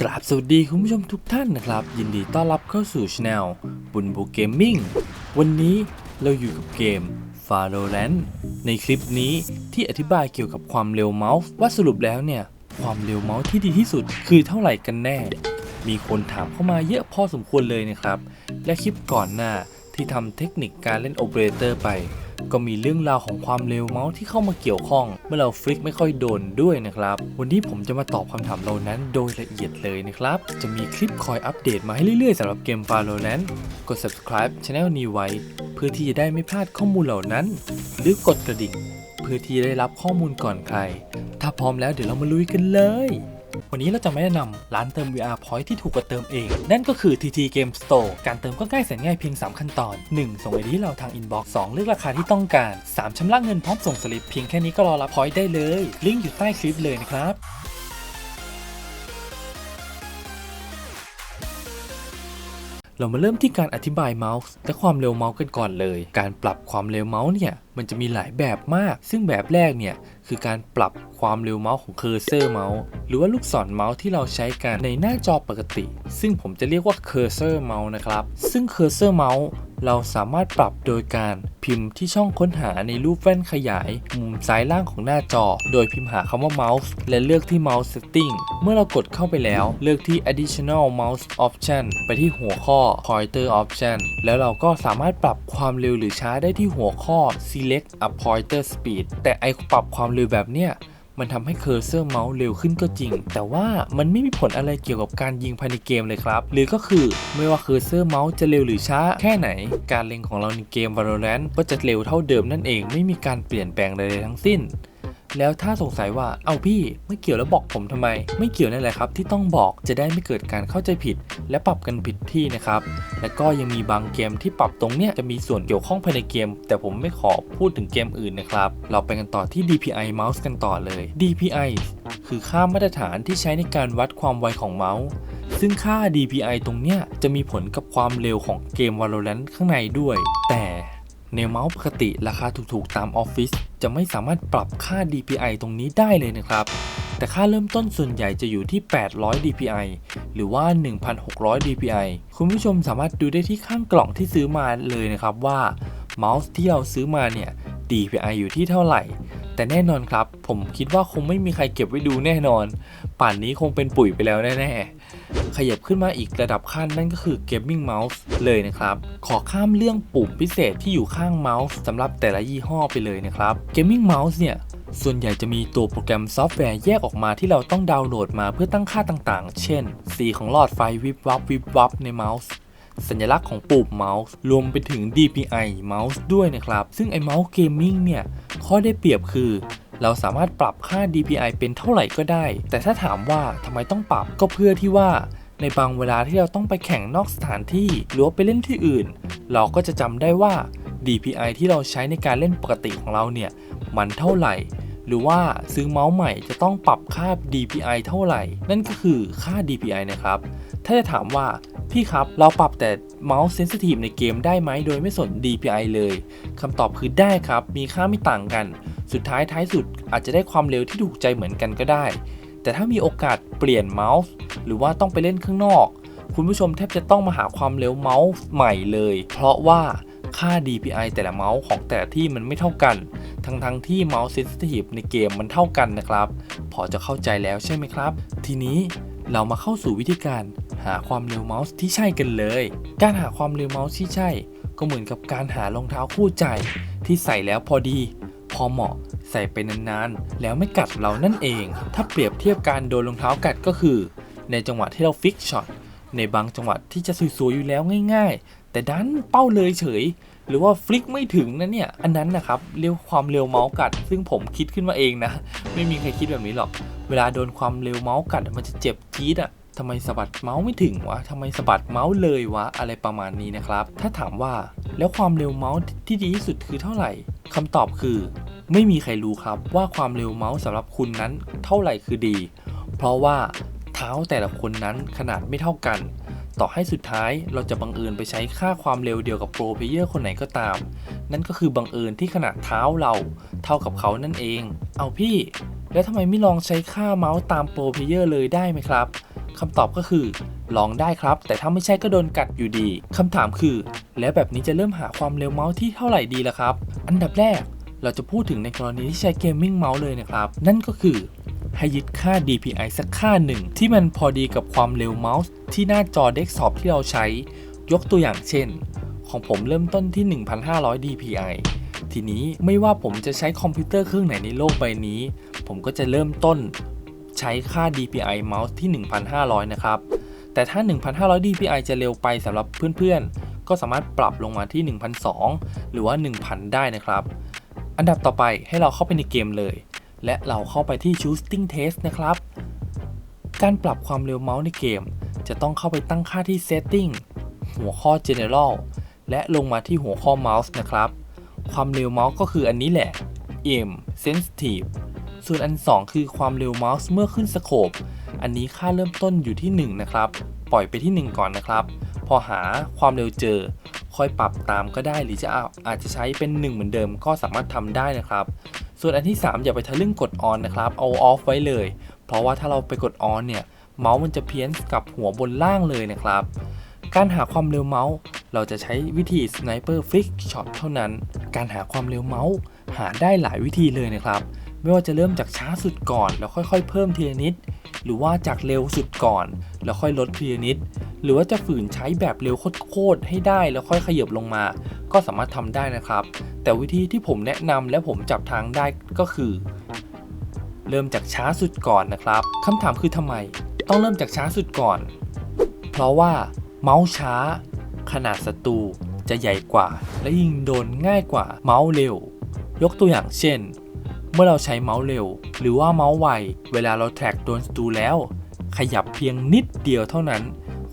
กราบสวัสดีคุณผู้ชมทุกท่านนะครับ ยินดีต้อนรับเข้าสู่ช anel บุญบูเกมมิ่งวันนี้เราอยู่กับเกม f a r o l a n t ในคลิปนี้ที่อธิบายเกี่ยวกับความเร็วเมาส์ว่าสรุปแล้วเนี่ย ความเร็วเมาส์ที่ดีที่สุดคือเท่าไหร่กันแน่ มีคนถามเข้ามาเยอะพอสมควรเลยนะครับ และคลิปก่อนหน้าที่ทำเทคนิคการเล่นโอเปอเรเตอร์ไป ก็มีเรื่องราวของความเร็วเมาส์ที่เข้ามาเกี่ยวข้อง เมื่อเราฟลิกไม่ค่อยโดนด้วยนะครับ วันนี้ผมจะมาตอบคำถามเหล่านั้นโดยละเอียดเลยนะครับ จะมีคลิปคอยอัปเดตมาให้เรื่อยๆสำหรับเกม Valorant กด subscribe channel นี้ไว้ เพื่อที่จะได้ไม่พลาดข้อมูลเหล่านั้น หรือกดกระดิ่ง เพื่อที่จะได้รับข้อมูลก่อนใคร ถ้าพร้อมแล้วเดี๋ยวเรามาลุยกันเลย วันนี้เราจะมาแนะนำร้านเติม VR Point ที่ถูกกว่าเติมเอง นั่นก็คือ TT Game Store การเติมก็ง่ายแสนง่ายเพียง 3 ขั้นตอน 1. ส่งไอเดียเราทาง Inbox 2. เลือกราคาที่ต้องการ 3. ชำระเงินพร้อมส่งสลิปเพียงแค่นี้ก็รอรับ Point ได้เลย ลิงก์อยู่ใต้คลิปเลยนะครับ เรามาเริ่มที่การอธิบายเมาส์และความเร็วเมาส์กันก่อนเลย การปรับความเร็วเมาส์เนี่ยมันจะมีหลายแบบมาก ซึ่งแบบแรกเนี่ยคือการปรับความเร็วเมาส์ของเคอร์เซอร์เมาส์หรือว่าลูกศรเมาส์ที่เราใช้กันในหน้าจอปกติ ซึ่งผมจะเรียกว่าเคอร์เซอร์เมาส์นะครับ ซึ่งเคอร์เซอร์เมาส์ เราสามารถปรับโดยการพิมพ์ที่ช่องค้นหาในรูปแว่นขยาย มุมซ้ายล่างของหน้าจอ โดยพิมพ์หาคำว่า mouse และเลือกที่ mouse setting เมื่อเรากดเข้าไปแล้ว เลือกที่ additional mouse option ไปที่หัวข้อ pointer option แล้วเราก็สามารถปรับความเร็วหรือช้าได้ที่หัวข้อ select a pointer speed แต่ไอปรับความเร็วแบบเนี้ย มันทำให้เคอร์เซอร์เมาส์เร็วขึ้นก็จริง แต่ว่ามันไม่มีผลอะไรเกี่ยวกับการยิงภายในเกมเลยครับ หรือก็คือไม่ว่าเคอร์เซอร์เมาส์จะเร็วหรือช้าแค่ไหน การเล็งของเราในเกม Valorant ก็จะเร็วเท่าเดิมนั่นเอง ไม่มีการเปลี่ยนแปลงใดๆทั้งสิ้น แล้วถ้าสงสัยว่าเอาพี่ไม่เกี่ยวแล้วบอกผมทำไม ไม่เกี่ยวนั่นแหละครับ ที่ต้องบอกจะได้ไม่เกิดการเข้าใจผิด และปรับกันผิดที่นะครับ และก็ยังมีบางเกมที่ปรับตรงเนี้ยจะมีส่วนเกี่ยวข้องภายในเกม แต่ผมไม่ขอพูดถึงเกมอื่นนะครับ เราไปกันต่อที่ DPI Mouse กันต่อเลย DPI คือค่ามาตรฐานที่ใช้ในการวัดความไวของเมาส์ซึ่งค่า DPI ตรงเนี้ยจะมีผลกับความเร็วของเกม Valorant ข้างในด้วย แต่ในเมาส์ปกติราคาถูกๆตามออฟฟิศ จะไม่สามารถปรับค่า DPI ตรงนี้ได้เลยนะครับ แต่ค่าเริ่มต้นส่วนใหญ่จะอยู่ที่ 800 DPI หรือว่า 1,600 DPI คุณผู้ชมสามารถดูได้ที่ข้างกล่องที่ซื้อมาเลยนะครับว่าเมาส์ที่เราซื้อมาเนี่ย DPI อยู่ที่เท่าไหร่ แต่แน่นอนครับ ผมคิดว่าคงไม่มีใครเก็บไว้ดูแน่นอน ป่านนี้คงเป็นปุ๋ยไปแล้วแน่ๆ ขยับขึ้นมาอีกระดับขั้นนั่นก็คือ Gaming Mouse เลยนะครับ ขอข้ามเรื่องปุ่มพิเศษที่อยู่ข้างเมาส์สำหรับแต่ละยี่ห้อไปเลยนะครับ Gaming Mouse เนี่ยส่วนใหญ่จะมีตัวโปรแกรมซอฟต์แวร์แยกออกมาที่เราต้องดาวน์โหลดมาเพื่อตั้งค่าต่างๆ เช่น สีของหลอดไฟวิบวับวิบวับในเมาส์ สัญลักษณ์ของปุ่มเมาส์รวมไปถึง DPI เมาส์ด้วยนะครับ ซึ่งไอเมาส์เกมมิ่งเนี่ย ข้อได้เปรียบคือ เราสามารถปรับค่า DPI เป็นเท่าไหร่ก็ได้ แต่ถ้าถามว่าทำไมต้องปรับก็เพื่อที่ว่าในบางเวลาที่เราต้องไปแข่งนอกสถานที่หรือว่าไปเล่นที่อื่น เราก็จะจำได้ว่า DPI ที่เราใช้ในการเล่นปกติของเราเนี่ย มันเท่าไหร่ หรือว่าซื้อเมาส์ใหม่จะต้องปรับค่า DPI เท่าไหร่ นั่นก็คือค่า DPI นะครับ ถ้าจะถามว่า พี่ครับ เราปรับแต่เมาส์เซนซิทีฟในเกมได้ไหมโดยไม่สน DPI เลยคำตอบคือได้ครับ มีค่าไม่ต่างกัน สุดท้ายท้ายสุดอาจจะได้ความเร็วที่ถูกใจเหมือนกันก็ได้ แต่ถ้ามีโอกาสเปลี่ยนเมาส์ หรือว่าต้องไปเล่นข้างนอก คุณผู้ชมแทบจะต้องมาหาความเร็วเมาส์ใหม่เลย เพราะว่าค่า DPI แต่ละเมาส์ของแต่ละที่มันไม่เท่ากัน ทั้งทั้งที่เมาส์เซนซิทีฟในเกมมันเท่ากันนะครับ พอจะเข้าใจแล้วใช่ไหมครับ ทีนี้เรามาเข้าสู่วิธีการ หาความเร็วเมาส์ที่ใช่กันเลย การหาความเร็วเมาส์ที่ใช่ ก็เหมือนกับการหารองเท้าคู่ใจ ที่ใส่แล้วพอดี พอเหมาะใส่ไปนานๆ แล้วไม่กัดเรานั่นเอง ถ้าเปรียบเทียบการโดนรองเท้ากัดก็คือ ในจังหวะที่เราฟิกช็อตในบางจังหวะที่จะสวยๆอยู่แล้วง่าย ๆ แต่ดันเป้าเลยเฉย หรือว่าฟลิกไม่ถึงนะเนี่ย อันนั้นนะครับเรียกความเร็วเมาส์กัด ซึ่งผมคิดขึ้นมาเองนะ ไม่มีใครคิดแบบนี้หรอก เวลาโดนความเร็วเมาส์กัดมันจะเจ็บจี๊ดอะ ทำไมสะบัดเมาส์ไม่ถึงวะทำไมสะบัดเมาส์เลยวะ อะไรประมาณนี้นะครับ ถ้าถามว่าแล้วความเร็วเมาส์ที่ดีที่สุดคือเท่าไหร่คำตอบคือ ไม่มีใครรู้ครับว่าความเร็วเมาส์สำหรับคุณนั้นเท่าไหร่คือดี เพราะว่าเท้าแต่ละคนนั้นขนาดไม่เท่ากัน ต่อให้สุดท้ายเราจะบังเอิญไปใช้ค่าความเร็วเดียวกับโปรเพเยอร์คนไหนก็ตาม นั่นก็คือบังเอิญที่ขนาดเท้าเราเท่ากับเขานั่นเอง เอาพี่ แล้วทำไมไม่ลองใช้ค่าเมาส์ตามโปรเพเยอร์เลยได้ไหมครับ คำตอบก็คือลองได้ครับ แต่ถ้าไม่ใช่ก็โดนกัดอยู่ดีคำถามคือ แล้วแบบนี้จะเริ่มหาความเร็วเมาส์ที่เท่าไหร่ดีล่ะครับ อันดับแรกเราจะพูดถึงในกรณีที่ใช้เกมมิ่งเมาส์เลยนะครับ นั่นก็คือให้ยึดค่า DPI สักค่าหนึ่ง ที่มันพอดีกับความเร็วเมาส์ที่หน้าจอเดสก์ท็อปที่เราใช้ ยกตัวอย่างเช่น ของผมเริ่มต้นที่ 1,500 DPI ทีนี้ไม่ว่าผมจะใช้คอมพิวเตอร์เครื่องไหนในโลกใบนี้ ผมก็จะเริ่มต้น ใช้ค่า DPI เมาส์ที่ 1,500 นะครับ แต่ถ้า 1,500 DPI จะเร็วไปสำหรับเพื่อนๆ ก็สามารถปรับลงมาที่ 1,200 หรือว่า 1,000 ได้นะครับ อันดับต่อไปให้เราเข้าไปในเกมเลย และเราเข้าไปที่ Shooting Test นะครับ การปรับความเร็วเมาส์ในเกม จะต้องเข้าไปตั้งค่าที่ Setting หัวข้อ General และลงมาที่หัวข้อ Mouse นะครับ ความเร็วเมาส์ก็คืออันนี้แหละ M sensitive ส่วนอัน 2 คือความเร็วเมาส์เมื่อขึ้นสโคป อันนี้ค่าเริ่มต้นอยู่ที่ 1 นะครับ ปล่อยไปที่ 1 ก่อนนะครับ พอหาความเร็วเจอ ค่อยปรับตามก็ได้หรือจะอาอาจจะใช้เป็น 1 เหมือนเดิมก็สามารถทำได้นะครับ ส่วนอันที่ 3 อย่าไปทะลึ่งกด on นนะครับ เอา off ไว้เลย เพราะว่าถ้าเราไปกด on เนี่ย เมาส์มันจะเพี้ยนกับหัวบนล่างเลยนะครับ การหาความเร็วเมาส์เราจะใช้วิธี sniper flick shot เท่านั้น การหาความเร็วเมาส์หาได้หลายวิธีเลยนะครับ ไม่ว่าจะเริ่มจากช้าสุดก่อน แล้วค่อยๆ เพิ่มทีละนิด หรือว่าจากเร็วสุดก่อน แล้วค่อยลดทีละนิด หรือว่าจะฝืนใช้แบบเร็วโคตรๆให้ได้แล้วค่อยขยับลงมา ก็สามารถทำได้นะครับ แต่วิธีที่ผมแนะนำและผมจับทางได้ก็คือ เริ่มจากช้าสุดก่อนนะครับคำถามคือทำไม ต้องเริ่มจากช้าสุดก่อน เพราะว่าเมาส์ช้า ขนาดศัตรูจะใหญ่กว่า และยิงโดนง่ายกว่าเมาส์เร็ว ยกตัวอย่างเช่น เมื่อเราใช้เมาส์เร็ว หรือว่าเมาส์ไว เวลาเราแทร็กโดนศัตรูแล้ว ขยับเพียงนิดเดียวเท่านั้น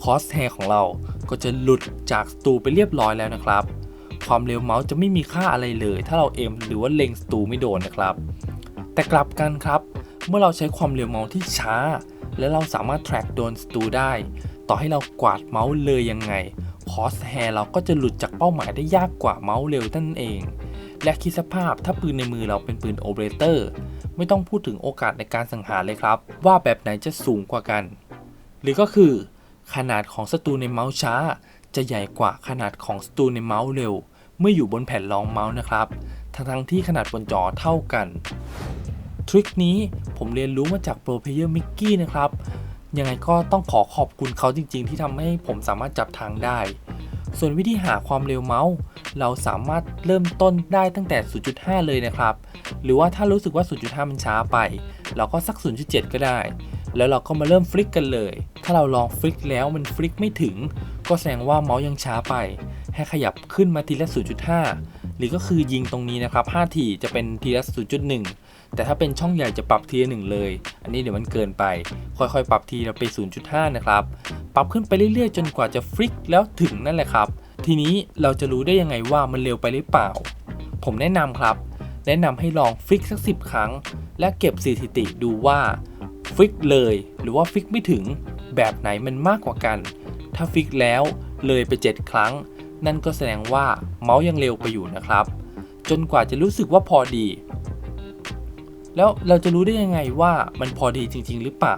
คอสแฮร์ของเราก็จะหลุดจากศัตรูไปเรียบร้อยแล้วนะครับ ความเร็วเมาส์จะไม่มีค่าอะไรเลย ถ้าเราเอ็มหรือว่าเล็งศัตรูไม่โดนนะครับ แต่กลับกันครับ เมื่อเราใช้ความเร็วเมาส์ที่ช้า และเราสามารถแทร็กโดนศัตรูได้ ต่อให้เรากวาดเมาส์เลยยังไงคอสแฮร์เราก็จะหลุดจากเป้าหมายได้ยากกว่าเมาส์เร็วนั่นเอง และคิดสภาพถ้าปืนในมือเราเป็นปืนโอเปอเรเตอร์ไม่ต้องพูดถึงโอกาสในการสังหารเลยครับ ว่าแบบไหนจะสูงกว่ากัน หรือก็คือ ขนาดของศัตรูในเมาส์ช้า จะใหญ่กว่าขนาดของศัตรูในเมาส์เร็ว เมื่ออยู่บนแผ่นรองเมาส์นะครับ ทั้งๆที่ขนาดบนจอเท่ากัน ทริคนี้ผมเรียนรู้มาจากโปรเพเยอร์มิกกี้นะครับยังไงก็ต้องขอขอบคุณเขาจริงๆ ที่ทำให้ผมสามารถจับทางได้ ส่วนวิธีหาความเร็วเมาส์เราสามารถเริ่มต้นได้ตั้งแต่ 0.5 เลยนะครับ หรือว่าถ้ารู้สึกว่า 0.5 มันช้าไป เราก็สัก 0.7 ก็ได้ แล้วเราก็มาเริ่มฟลิกกันเลย ถ้าเราลองฟลิกแล้วมันฟลิกไม่ถึง ก็แสดงว่าเมาส์ยังช้าไป ให้ขยับขึ้นมาทีละ 0.5 หรือก็คือยิงตรงนี้นะครับ 5 ทีจะเป็นทีละ 0.1 แต่ถ้าเป็นช่องใหญ่จะปรับทีละหนึ่งเลย อันนี้เดี๋ยวมันเกินไป ค่อยๆ ปรับทีละไป 0.5 นะครับ ปรับขึ้นไปเรื่อยๆ จนกว่าจะฟลิกแล้วถึงนั่นแหละครับ ทีนี้เราจะรู้ได้ยังไงว่ามันเร็วไปหรือเปล่า ผมแนะนำครับ แนะนำให้ลองฟลิกสัก 10 ครั้ง และเก็บสถิติดูว่าฟลิกเลย หรือว่าฟลิกไม่ถึง แบบไหนมันมากกว่ากัน ถ้าฟลิกแล้วเลยไป 7 ครั้ง นั่นก็แสดงว่าเมาส์ยังเร็วไปอยู่นะครับ จนกว่าจะรู้สึกว่าพอดี แล้วเราจะรู้ได้ยังไงว่ามันพอดีจริง ๆ หรือเปล่า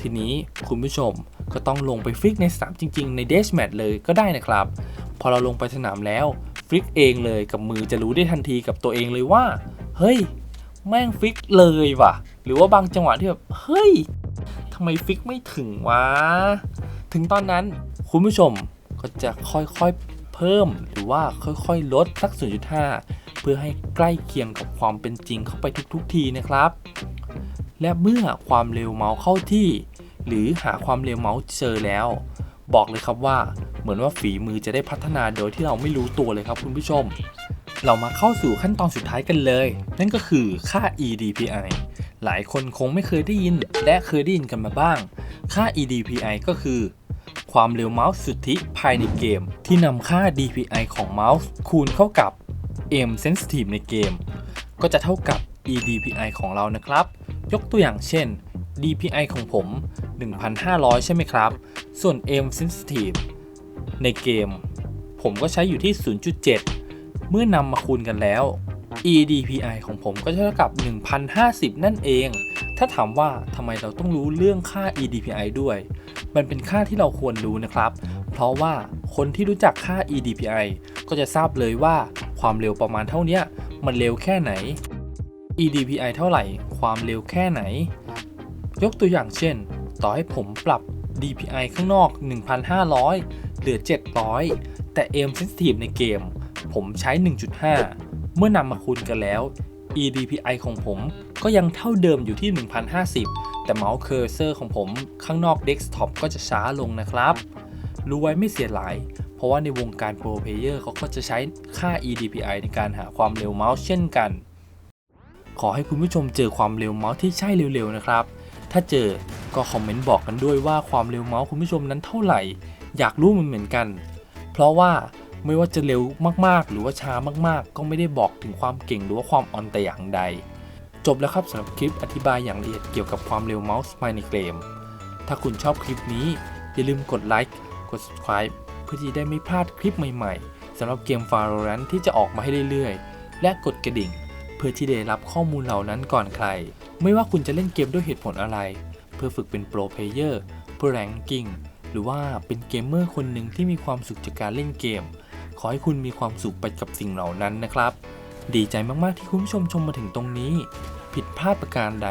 ทีนี้คุณผู้ชมก็ต้องลงไปฟลิกในสนามจริง ๆ ในเดชแมทเลยก็ได้นะครับ พอเราลงไปสนามแล้วฟลิกเองเลยกับมือจะรู้ได้ทันทีกับตัวเองเลยว่า เฮ้ย แม่งฟลิกเลยว่ะ หรือว่าบางจังหวะที่แบบ เฮ้ยทำไมฟลิกไม่ถึงวะ ถึงตอนนั้นคุณผู้ชมก็จะค่อยๆ เพิ่มหรือว่าค่อยๆ ลดสัก 0.5 เพื่อให้ใกล้เคียงกับความเป็นจริงเข้าไปทุกๆ ทีนะครับ และเมื่อความเร็วเมาส์เข้าที่ หรือหาความเร็วเมาส์เจอแล้ว บอกเลยครับว่าเหมือนว่าฝีมือจะได้พัฒนาโดยที่เราไม่รู้ตัวเลยครับคุณผู้ชม เรามาเข้าสู่ขั้นตอนสุดท้ายกันเลย นั่นก็คือค่า EDPI หลายคนคงไม่เคยได้ยิน และเคยได้ยินกันมาบ้าง ค่า EDPI ก็คือ ความเร็วเมาส์สุทธิภายในเกม ที่นำค่า DPI ของเมาส์คูณเข้ากับ M Sensitive ในเกม ก็จะเท่ากับ EDPI ของเรานะครับ ยกตัวอย่างเช่น DPI ของผม 1,500 ใช่ไหมครับ ส่วน M Sensitive ในเกม ผมก็ใช้อยู่ที่ 0.7 เมื่อนำมาคูณกันแล้ว EDPI ของผมก็จะเท่ากับ 1050 นั่นเอง ถ้าถามว่าทำไมเราต้องรู้เรื่องค่า EDPI ด้วย มันเป็นค่าที่เราควรรู้นะครับ เพราะว่าคนที่รู้จักค่า EDPI ก็จะทราบเลยว่าความเร็วประมาณเท่านี้มันเร็วแค่ไหน EDPI เท่าไหร่ ความเร็วแค่ไหน ยกตัวอย่างเช่น ต่อให้ผมปรับ DPI ข้างนอก 1,500 เหลือ 700 แต่ aim sensitive ในเกม ผมใช้ 1.5 เมื่อนำมาคูณกันแล้ว eDPI ของผมก็ยังเท่าเดิมอยู่ที่1,050 แต่เมาส์เคอร์เซอร์ของผมข้างนอกเดสก์ท็อปก็จะช้าลงนะครับ รู้ไว้ไม่เสียหลาย เพราะว่าในวงการโปรเพเยอร์เขาก็จะใช้ค่า eDPI ในการหาความเร็วเมาส์เช่นกัน ขอให้คุณผู้ชมเจอความเร็วเมาส์ที่ใช่เร็วๆนะครับ ถ้าเจอก็คอมเมนต์บอกกันด้วยว่าความเร็วเมาส์คุณผู้ชมนั้นเท่าไหร่ อยากรู้มันเหมือนกัน เพราะว่าไม่ว่าจะเร็วมากๆ หรือว่าช้ามากๆ ก็ไม่ได้บอกถึงความเก่งหรือว่าความอ่อนแต่อย่างใด จบแล้วครับสำหรับคลิปอธิบายอย่างละเอียดเกี่ยวกับความเร็วเมาส์ภายในเกม ถ้าคุณชอบคลิปนี้ อย่าลืมกดไลค์ กด subscribe เพื่อที่ได้ไม่พลาดคลิปใหม่ๆสำหรับเกม Valorant ที่จะออกมาให้เรื่อยๆ และกดกระดิ่ง เพื่อที่ได้รับข้อมูลเหล่านั้นก่อนใคร ไม่ว่าคุณจะเล่นเกมด้วยเหตุผลอะไร เพื่อฝึกเป็นโปรเพลเยอร์เพื่อแรงกิ้งหรือว่าเป็นเกมเมอร์คนหนึ่งที่มีความสุขจากการเล่นเกม ขอให้คุณมีความสุขไปกับสิ่งเหล่านั้นนะครับ ดีใจมาก ๆ ที่คุณผู้ชมชมมาถึงตรงนี้ ผิดพลาดประการใด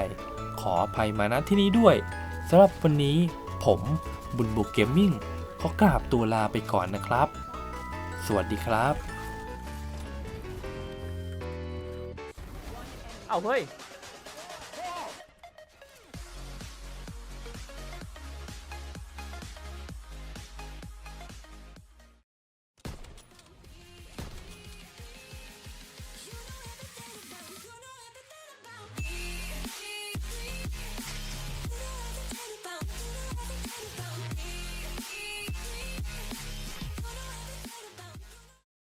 ขออภัยมาณที่นี้ด้วยสำหรับวันนี้ผมบุญบุกเกมมิ่งขอกราบตัวลาไปก่อนนะครับ สวัสดีครับ เอาเฮ้ย